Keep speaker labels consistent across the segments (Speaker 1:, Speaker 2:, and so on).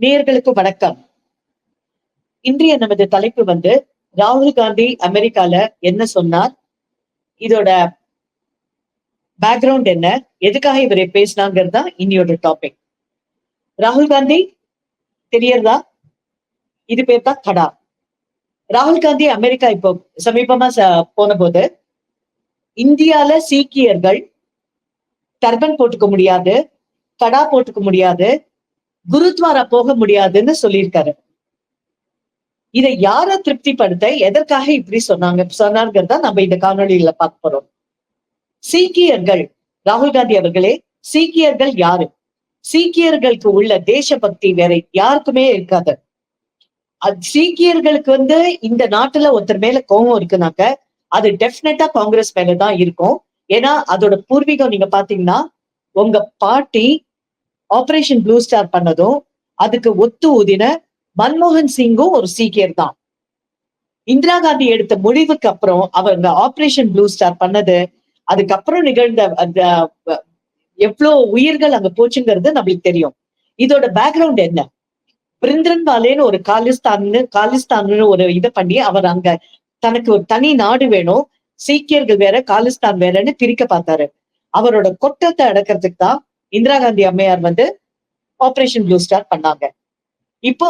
Speaker 1: நேயர்களுக்கு வணக்கம். இன்றைய நமது தலைப்பு வந்து ராகுல் காந்தி அமெரிக்கால என்ன சொன்னார்? இதோட பேக்ரவுண்ட் என்ன? எதுக்காக இவரை பேசினாங்கிறது தான் இன்னியோட டாபிக் ராகுல் காந்தி தெரியறதா? இது பேர் தான் கடா ராகுல் காந்தி அமெரிக்கா இப்போ சமீபமா ச- போன போது இந்தியால சீக்கியர்கள் டர்பன் போட்டுக்க முடியாது கடா போட்டுக்க முடியாது குருத்வாரா போக முடியாதுன்னு சொல்லியிருக்காரு. இதை யார திருப்திப்படுத்த எதற்காக இப்படி சொன்னாங்க? சொன்னாங்கிறத நம்ம இந்த காணொலியில பார்க்க போறோம். சீக்கியர்கள் ராகுல் காந்தி அவர்களே சீக்கியர்கள் யாரு? சீக்கியர்களுக்கு உள்ள தேசபக்தி வேற யாருக்குமே இருக்காது. அது சீக்கியர்களுக்கு வந்து இந்த நாட்டுல ஒருத்தர் மேல கோபம் இருக்குனாக்க அது டெஃபினட்டா காங்கிரஸ் மேலதான் இருக்கும். ஏன்னா அதோட பூர்வீகம் நீங்க பாத்தீங்கன்னா உங்க பாட்டி ஆபரேஷன் ப்ளூ ஸ்டார் பண்ணதும் அதுக்கு ஒத்து ஊதின மன்மோகன் சிங்கும் ஒரு சீக்கியர் தான். இந்திரா காந்தி எடுத்த முடிவுக்கு அப்புறம் அவங்க ஆபரேஷன் ப்ளூ ஸ்டார் பண்ணது அதுக்கப்புறம் நிகழ்ந்த அந்த எவ்வளவு உயிர்கள் அங்க போச்சுங்கிறது நம்மளுக்கு தெரியும். இதோட பேக்ரவுண்ட் என்ன? பிரிந்திரன்வாலேன்னு ஒரு காலிஸ்தான்னு காலிஸ்தான்னு ஒரு இதை பண்ணி அவர் அங்க தனக்கு ஒரு தனி நாடு வேணும் சீக்கியர்கள் வேற காலிஸ்தான் வேறன்னு பிரிக்க பார்த்தாரு. அவரோட கொட்டத்தை அடக்கிறதுக்கு தான் இந்திரா காந்தி அம்மையார் வந்து ஆபரேஷன் ப்ளூ ஸ்டார் பண்ணாங்க. இப்போ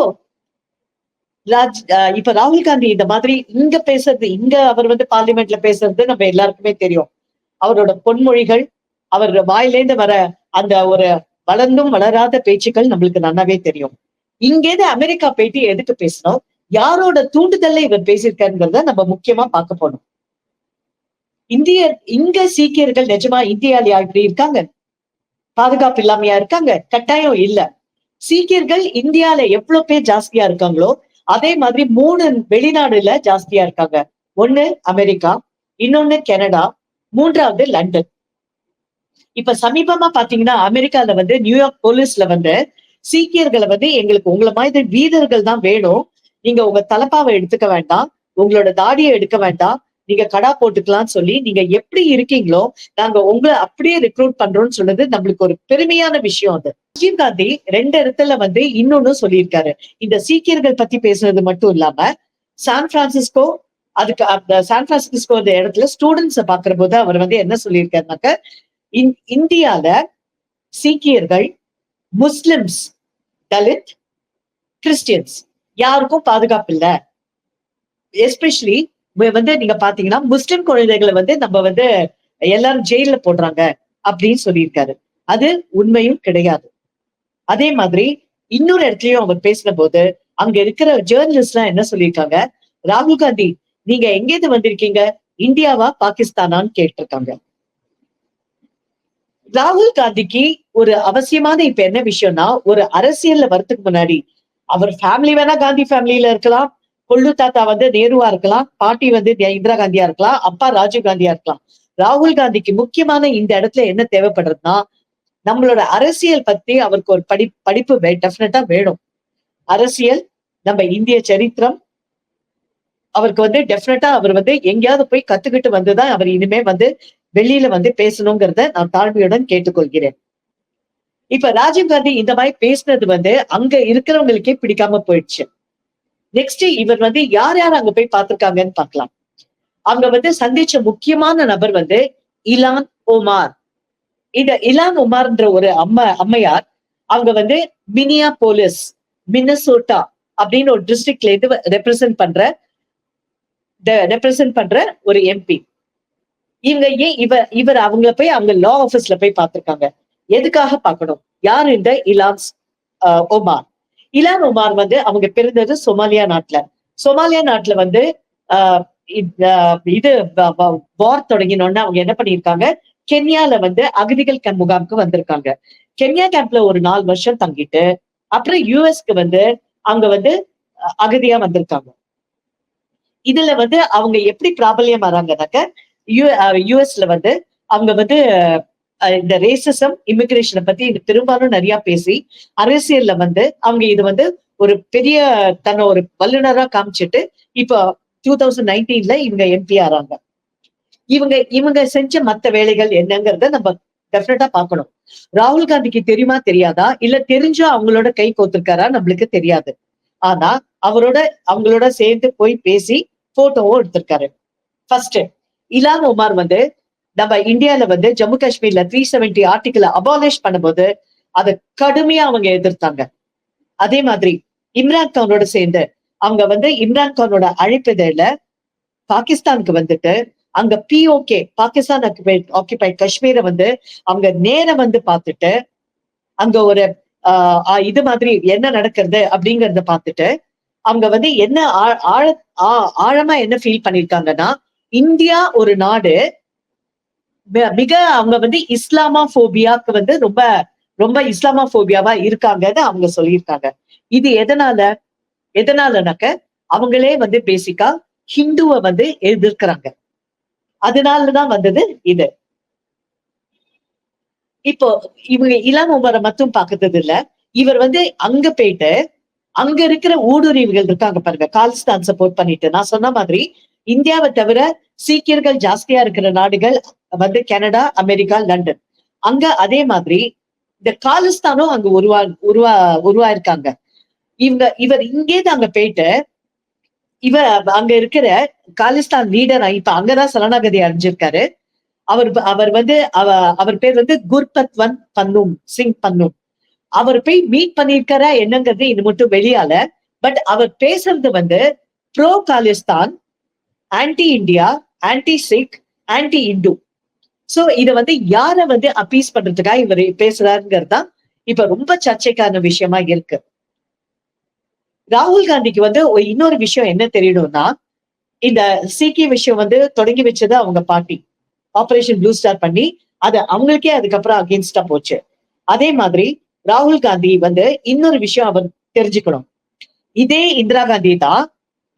Speaker 1: ராஜ் இப்ப ராகுல் காந்தி இந்த மாதிரி இங்க பேசுறது இங்க அவர் வந்து பார்லிமெண்ட்ல பேசுறது நம்ம எல்லாருக்குமே தெரியும். அவரோட பொன்மொழிகள் அவர் வாயிலேந்து வர அந்த ஒரு வளர்ந்தும் வளராத பேச்சுக்கள் நம்மளுக்கு நல்லாவே தெரியும். இங்கேருந்து அமெரிக்கா போயிட்டு எதுக்கு பேசணும்? யாரோட தூண்டுதல்ல இவர் பேசியிருக்காருங்கிறத நம்ம முக்கியமா பார்க்க போனோம் இந்திய இங்க சீக்கியர்கள் நிஜமா இந்தியாலயா இப்படி இருக்காங்க? பாதுகாப்பு இல்லாமையா இருக்காங்க? கட்டாயம் இல்ல. சீக்கியர்கள் இந்தியால எவ்வளவு பேர் ஜாஸ்தியா இருக்காங்களோ அதே மாதிரி மூணு வெளிநாடுல ஜாஸ்தியா இருக்காங்க. ஒண்ணு அமெரிக்கா இன்னொன்னு கனடா மூன்றாவது லண்டன். இப்ப சமீபமா பாத்தீங்கன்னா அமெரிக்கால வந்து நியூயார்க் போலீஸ்ல வந்து சீக்கியர்களை வந்து எங்களுக்கு உங்களை மாதிரி வீரர்கள் தான் வேணும். நீங்க உங்க தலப்பாவை எடுத்துக்க வேண்டாம். உங்களோட தாடியை எடுக்க வேண்டாம். நீங்க கடா போட்டுக்கலாம்னு சொல்லி நீங்க எப்படி இருக்கீங்களோ நாங்க உங்களை அப்படியே ரெக்ரூட் பண்றோம்னு சொன்னது நம்மளுக்கு ஒரு பெருமையான விஷயம் அது. ராஜீவ் காந்தி ரெண்டு இடத்துல வந்து இன்னொன்னு சொல்லியிருக்காரு. இந்த சீக்கியர்கள் பத்தி பேசுறது மட்டும் இல்லாம சான் பிரான்சிஸ்கோ அதுக்கு அந்த சான் பிரான்சிஸ்கோ அந்த இடத்துல ஸ்டூடெண்ட்ஸை பாக்குற போது அவர் வந்து என்ன சொல்லியிருக்காருனாக்க இந்- இந்தியால சீக்கியர்கள் முஸ்லிம்ஸ் தலித் கிறிஸ்டியன்ஸ் யாருக்கும் பாதுகாப்பு இல்லை. எஸ்பெஷலி வந்து நீங்க பாத்தீங்கன்னா முஸ்லிம் குழந்தைகளை வந்து நம்ம வந்து எல்லாரும் ஜெயில போடுறாங்க அப்படின்னு சொல்லியிருக்காரு. அது உண்மையும் கிடையாது. அதே மாதிரி இன்னொரு இடத்துலயும் அவர் பேசின போது அங்க இருக்கிற ஜேர்னலிஸ்ட் எல்லாம் என்ன சொல்லியிருக்காங்க? ராகுல் காந்தி நீங்க எங்கேருந்து வந்திருக்கீங்க? இந்தியாவா பாகிஸ்தானான்னு கேட்டிருக்காங்க. ராகுல் காந்திக்கு ஒரு அவசியமான இப்ப என்ன விஷயம்னா ஒரு அரசியல்ல வரத்துக்கு முன்னாடி அவர் ஃபேமிலி வேணா காந்தி ஃபேமிலியில இருக்கலாம். கொள்ளு தாத்தா வந்து நேருவா இருக்கலாம் பாட்டி வந்து இந்திரா காந்தியா இருக்கலாம் அப்பா ராஜீவ் காந்தியா இருக்கலாம். ராகுல் காந்திக்கு முக்கியமான இந்த இடத்துல என்ன தேவைப்படுறதுன்னா நம்மளோட அரசியல் பத்தி அவருக்கு ஒரு படி படிப்பு டெஃபினட்டா வேணும். அரசியல் நம்ம இந்திய சரித்திரம் அவருக்கு வந்து டெஃபினட்டா அவர் வந்து எங்கேயாவது போய் கத்துக்கிட்டு வந்துதான் அவர் இனிமே வந்து வெளியில வந்து பேசணுங்கிறத நான் தாழ்மையுடன் கேட்டுக்கொள்கிறேன். இப்ப ராஜீவ் காந்தி இந்த மாதிரி பேசினது வந்து அங்க இருக்கிறவங்களுக்கே பிடிக்காம போயிடுச்சு. நெக்ஸ்ட் இவர் வந்து யார் யார் அங்க போய் பார்த்திருக்காங்கன்னு பார்க்கலாம். அங்க வந்து சந்திச்ச முக்கியமான நபர் வந்து இலான் ஓமார் இந்த இலான் ஒமார்ன்ற ஒரு அம்மா அம்மையார் அவங்க வந்து மினியா போலிஸ் மின்னசோட்டா அப்படின்னு ஒரு டிஸ்ட்ரிக்ட்ல இருந்து ரெப்ரசென்ட் பண்ற ரெப்ரசென்ட் பண்ற ஒரு எம்பி இவங்க ஏன் இவர் இவர் அவங்கள போய் அவங்க லா ஆபீஸ்ல போய் பார்த்திருக்காங்க. எதுக்காக பார்க்கணும்? யார் இந்த இலான்ஸ் ஆஹ், ஒமார்? இலான் உமார் வந்து அவங்க பிறந்தது சோமாலியா நாட்டுல. சோமாலியா நாட்டுல வந்து ஆஹ், இது வார் தொடங்கினோன்னா அவங்க என்ன பண்ணியிருக்காங்க? கென்யால வந்து அகதிகள் கேம்ப் முகாமுக்கு வந்திருக்காங்க. கென்யா கேம்ப்ல ஒரு நாலு வருஷம் தங்கிட்டு அப்புறம் யூஎஸ்க்கு வந்து அங்க வந்து அஹ், அகதியா வந்திருக்காங்க. இதுல வந்து அவங்க எப்படி பிராபல்யம் வராங்கனாக்க யூ யூஎஸ்ல வந்து அவங்க வந்து இந்த ரேசிசம் இமிகிரேஷனை பத்தி இது பெரும்பாலும் நிறைய பேசி அரசியல்ல வந்து அவங்க இது வந்து ஒரு பெரிய தன்னை ஒரு வல்லுனரா காமிச்சிட்டு இப்போ டூ தௌசண்ட் நைன்டீன்ல இவங்க எம்பி ஆறாங்க இவங்க இவங்க செஞ்ச மத்த வேலைகள் என்னங்கிறத நம்ம டெஃபினட்டா பார்க்கணும். ராகுல் காந்திக்கு தெரியுமா தெரியாதா? இல்ல தெரிஞ்சா அவங்களோட கை கோத்துருக்காரா? நம்மளுக்கு தெரியாது. ஆனா அவரோட அவங்களோட சேர்ந்து போய் பேசி போட்டோவும் எடுத்திருக்காரு. ஃபர்ஸ்ட் இலான் உமார் வந்து நம்ம இந்தியால வந்து ஜம்மு காஷ்மீர்ல த்ரீ செவன்டி ஆர்டிகிளை அபாலிஷ் பண்ணும்போது அதை கடுமையா அவங்க எதிர்த்தாங்க. அதே மாதிரி இம்ரான் கானோட சேர்ந்து அவங்க வந்து இம்ரான் கானோட அழைப்பதில பாகிஸ்தானுக்கு வந்துட்டு அங்க பிஓகே பாகிஸ்தான் ஆக்கிபைட் காஷ்மீரை வந்து அவங்க நேரம் வந்து பார்த்துட்டு அங்க ஒரு ஆஹ் இது மாதிரி என்ன நடக்கிறது அப்படிங்கறத பார்த்துட்டு அவங்க வந்து என்ன ஆ- ஆழ ஆழமா என்ன ஃபீல் பண்ணிருக்காங்கன்னா இந்தியா ஒரு நாடு மிக அவங்க வந்து இஸ்லாமா போபியாக்கு வந்து ரொம்ப ரொம்ப இஸ்லாமா போபியாவா இருக்காங்கன்னு அவங்க சொல்லியிருக்காங்க. இது எதனால? எதனாலனாக்க அவங்களே வந்து பேசிக்கா ஹிந்துவை வந்து எதிர்க்கிறாங்க. அதனாலதான் வந்தது இது. இப்போ இவங்க இளம் உமரை மட்டும் பார்க்கறது இல்ல இவர் வந்து அங்க போயிட்டு அங்க இருக்கிற ஊடுருவிகள் இருக்காங்க பாருங்க. கால்ஸ்தான் சப்போர்ட் பண்ணிட்டு. நான் சொன்ன மாதிரி இந்தியாவை தவிர சீக்கியர்கள் ஜாஸ்தியா இருக்கிற நாடுகள் வந்து கனடா அமெரிக்கா லண்டன். அங்க அதே மாதிரி இந்த காலிஸ்தானும் அங்க உருவா உருவா உருவாயிருக்காங்க. இவங்க இவர் இங்கேருந்து அங்க போயிட்டு இவர் அங்க இருக்கிற காலிஸ்தான் லீடர் இப்ப அங்கதான் சரணாகதி அடைஞ்சிருக்காரு. அவர் அவர் வந்து அவ அவர் பேர் வந்து குர்பத்வன் பன்னும் சிங் பன்னும். அவர் போய் மீட் பண்ணிருக்காரா என்னங்கிறது இது மட்டும் வெளியால. பட் அவர் பேசுறது வந்து bro Khalistan anti India anti Sikh anti Hindu so இத வந்து யார வந்து அப்பீஸ் பண்றதுக்காக இவர் பேசுறாருங்கிறது தான் இப்ப ரொம்ப சர்ச்சைக்கான விஷயமா இருக்கு. ராகுல் காந்திக்கு வந்து இன்னொரு விஷயம் என்ன தெரியணும்னா இந்த சீக்கிய விஷயம் வந்து தொடங்கி வச்சது அவங்க பாட்டி. ஆபரேஷன் ப்ளூ ஸ்டார் பண்ணி அது அவங்களுக்கே அதுக்கப்புறம் அகேன்ஸ்டா போச்சு. அதே மாதிரி ராகுல் காந்தி வந்து இன்னொரு விஷயம் அவர் தெரிஞ்சுக்கணும். இதே இந்திரா காந்தி தான்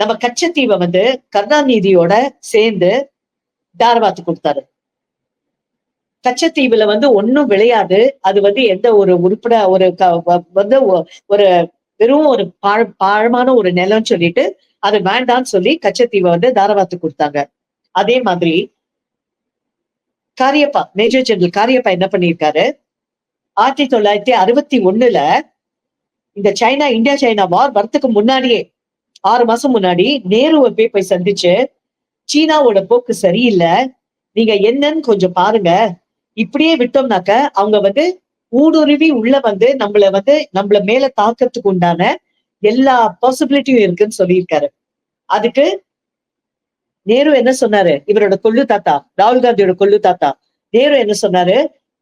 Speaker 1: நம்ம கச்சத்தீவை வந்து கருணாநிதியோட சேர்ந்து தாரவாத்து கொடுத்தாரு. கச்சத்தீவுல வந்து ஒன்னும் விளையாது. அது வந்து எந்த ஒரு உருப்பட ஒரு க- வ- வந்து ஒரு வெறும் ஒரு பாழ் பாழமான ஒரு நிலம்னு சொல்லிட்டு அது வேண்டாம்னு சொல்லி கச்சத்தீவை வந்து தாரவாத்து கொடுத்தாங்க. அதே மாதிரி காரியப்பா மேஜர் ஜெனரல் காரியப்பா என்ன பண்ணியிருக்காரு? ஆயிரத்தி தொள்ளாயிரத்தி அறுபத்தி ஒண்ணுல இந்த சைனா இந்தியா சைனா வார் வரத்துக்கு முன்னாடியே ஆறு மாசம் முன்னாடி நேருவை போய் போய் சந்திச்சு சீனாவோட போக்கு சரியில்லை. நீங்க என்னன்னு கொஞ்சம் பாருங்க. இப்படியே விட்டோம்னாக்க அவங்க வந்து ஊடுருவி உள்ள வந்து நம்மள வந்து நம்மள மேல தாக்கத்துக்கு உண்டான எல்லா பாசிபிலிட்டியும் இருக்குன்னு சொல்லியிருக்காரு. அதுக்கு நேரு என்ன சொன்னாரு? இவரோட கொள்ளு தாத்தா ராகுல் காந்தியோட கொள்ளு தாத்தா. நேரு என்ன சொன்னாரு?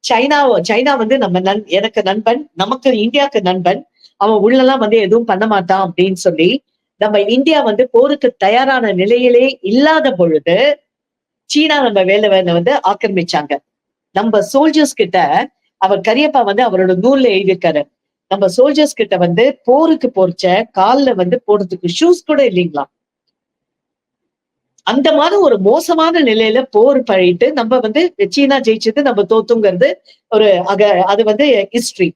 Speaker 1: சைனா சைனா வந்து நம்ம நன் எனக்கு நண்பன் நமக்கு இந்தியாவுக்கு நண்பன். அவன் உள்ளெல்லாம் வந்து எதுவும் பண்ண மாட்டான் அப்படின்னு சொல்லி நம்ம இந்தியா வந்து போருக்கு தயாரான நிலையிலே இல்லாத பொழுது சீனா நம்ம வேலை வந்து ஆக்கிரமிச்சாங்க. நம்ம சோல்ஜர்ஸ் கிட்ட அவர் கரியப்பா வந்து அவரோட நூல்ல எழுதியிருக்காரு. நம்ம சோல்ஜர்ஸ் கிட்ட வந்து போருக்கு போர்ச்ச கால்ல வந்து போடுறதுக்கு ஷூஸ் கூட இல்லைங்களா? அந்த மாதிரி ஒரு மோசமான நிலையில போர் பழிட்டு நம்ம வந்து சீனா ஜெயிச்சது நம்ம தோத்துங்கிறது ஒரு அக அது வந்து ஹிஸ்டரி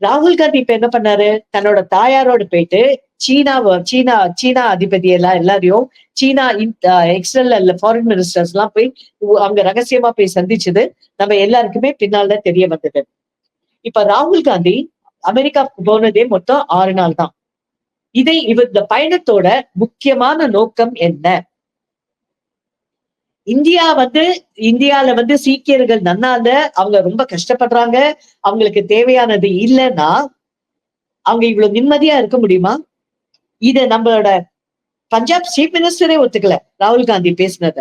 Speaker 1: ராகுல் காந்தி இப்ப என்ன பண்ணாரு? தன்னோட தாயாரோட போயிட்டு சீனா சீனா சீனா அதிபதி எல்லாம் எல்லாரையும் சீனா எக்ஸ்டர்னல் ஃபாரின் மினிஸ்டர்ஸ் எல்லாம் போய் அவங்க ரகசியமா போய் சந்திச்சது. நம்ம எல்லாருக்குமே பின்னால தெரிய வந்தது. இப்ப ராகுல் காந்தி அமெரிக்காவுக்கு போனதே மொத்தம் ஆறு நாள் தான். இதை இவர் இந்த பயணத்தோட முக்கியமான நோக்கம் என்ன? இந்தியா வந்து இந்தியால வந்து சீக்கியர்கள் நன்னால அவங்க ரொம்ப கஷ்டப்படுறாங்க. அவங்களுக்கு தேவையானது இல்லைன்னா அவங்க இவ்வளவு நிம்மதியா இருக்க முடியுமா? இத நம்மளோட பஞ்சாப் சீஃப் மினிஸ்டரே ஒத்துக்கல. ராகுல் காந்தி பேசினத.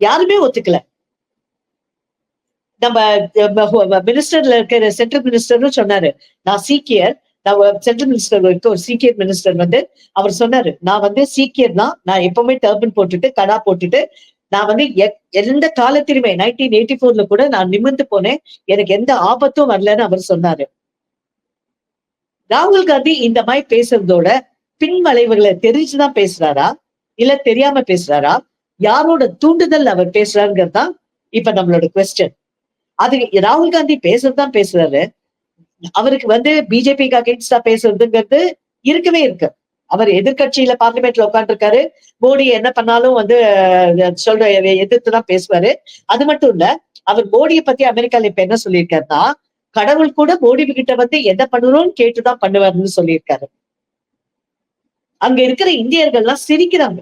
Speaker 1: யாருமே ஒத்துக்கல. நம்ம மினிஸ்டர்ல இருக்கிற சென்ட்ரல் மினிஸ்டர்னு சொன்னாரு. நான் சீக்கியர். நான் சென்ட்ரல் மினிஸ்டர் இருக்க ஒரு சீக்கியர் மினிஸ்டர் வந்து அவர் சொன்னாரு நான் வந்து சீக்கியர் தான். நான் எப்பவுமே டர்பன் போட்டுட்டு கடா போட்டுட்டு நான் வந்து எந்த காலத்திலுமே நைன்டீன் எயிட்டி போர்ல கூட நான் நிமிர்ந்து போனேன். எனக்கு எந்த ஆபத்தும் வரலன்னு அவர் சொன்னாரு. ராகுல் காந்தி இந்த மாதிரி பேசுறதோட பின்வளைவுகளை தெரிஞ்சுதான் பேசுறாரா? இல்ல தெரியாம பேசுறாரா? யாரோட தூண்டுதல் அவர் பேசுறாருங்கிறது தான் இப்ப நம்மளோட கொஸ்டின் அது ராகுல் காந்தி பேசுறதுதான் பேசுறாரு. அவருக்கு வந்து பிஜேபிக்கு அகேன்ஸ்டா பேசுறதுங்கிறது இருக்கவே இருக்கு. அவர் எதிர்க்கட்சியில பார்லிமெண்ட்ல உட்காந்துருக்காரு மோடி என்ன பண்ணாலும் வந்து சொல்ற எதிர்த்து தான் பேசுவாரு. அது மட்டும் இல்ல அவர் மோடியை பத்தி அமெரிக்கால இப்ப என்ன சொல்லியிருக்காருன்னா கடவுள் கூட மோடி கிட்ட வந்து என்ன பண்ணணும்னு கேட்டுதான் பண்ணுவாருன்னு சொல்லியிருக்காரு. அங்க இருக்கிற இந்தியர்கள்லாம் சிரிக்கிறாங்க.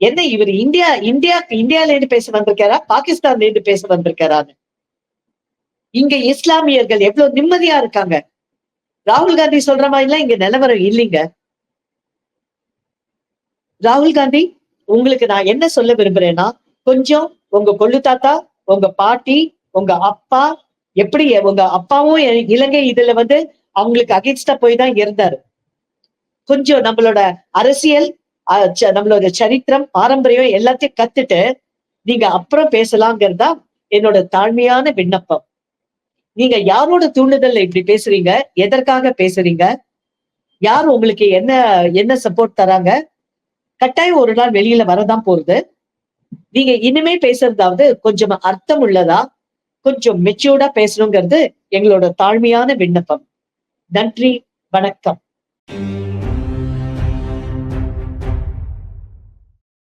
Speaker 1: என்ன இவர் இந்தியா இந்தியா இந்தியால இருந்து பேச வந்திருக்காரா? பாகிஸ்தான்ல இருந்து பேச வந்திருக்காரான்னு. இங்க இஸ்லாமியர்கள் எவ்வளவு நிம்மதியா இருக்காங்க. ராகுல் காந்தி சொல்ற மாதிரி எல்லாம் இங்க நிலவரம் இல்லைங்க. ராகுல் காந்தி உங்களுக்கு நான் என்ன சொல்ல விரும்புறேன்னா கொஞ்சம் உங்க கொள்ளு தாத்தா உங்க பாட்டி உங்க அப்பா எப்படி உங்க அப்பாவும் இ- இலங்கை இதுல வந்து அவங்களுக்கு அகேன்ஸ்டா போய் தான் இருந்தாரு. கொஞ்சம் நம்மளோட அரசியல் அஹ், ச- நம்மளோட சரித்திரம் பாரம்பரியம் எல்லாத்தையும் கத்துட்டு நீங்க அப்புறம் பேசலாங்கிறதா என்னோட தாழ்மையான விண்ணப்பம். நீங்க யாரோட தூண்டுதல்ல இப்படி பேசுறீங்க? எதற்காக பேசுறீங்க? யார் உங்களுக்கு என்ன என்ன சப்போர்ட் தராங்க? கட்டாயம் ஒரு நாள் வெளியில வரதான் போகுது. நீங்க இனிமே பேசுறதாவது கொஞ்சம் அர்த்தம் உள்ளதா? கொஞ்சம் மெச்சூர்டா பேசணுங்கிறது எங்களோட தாழ்மையான விண்ணப்பம். நன்றி வணக்கம்.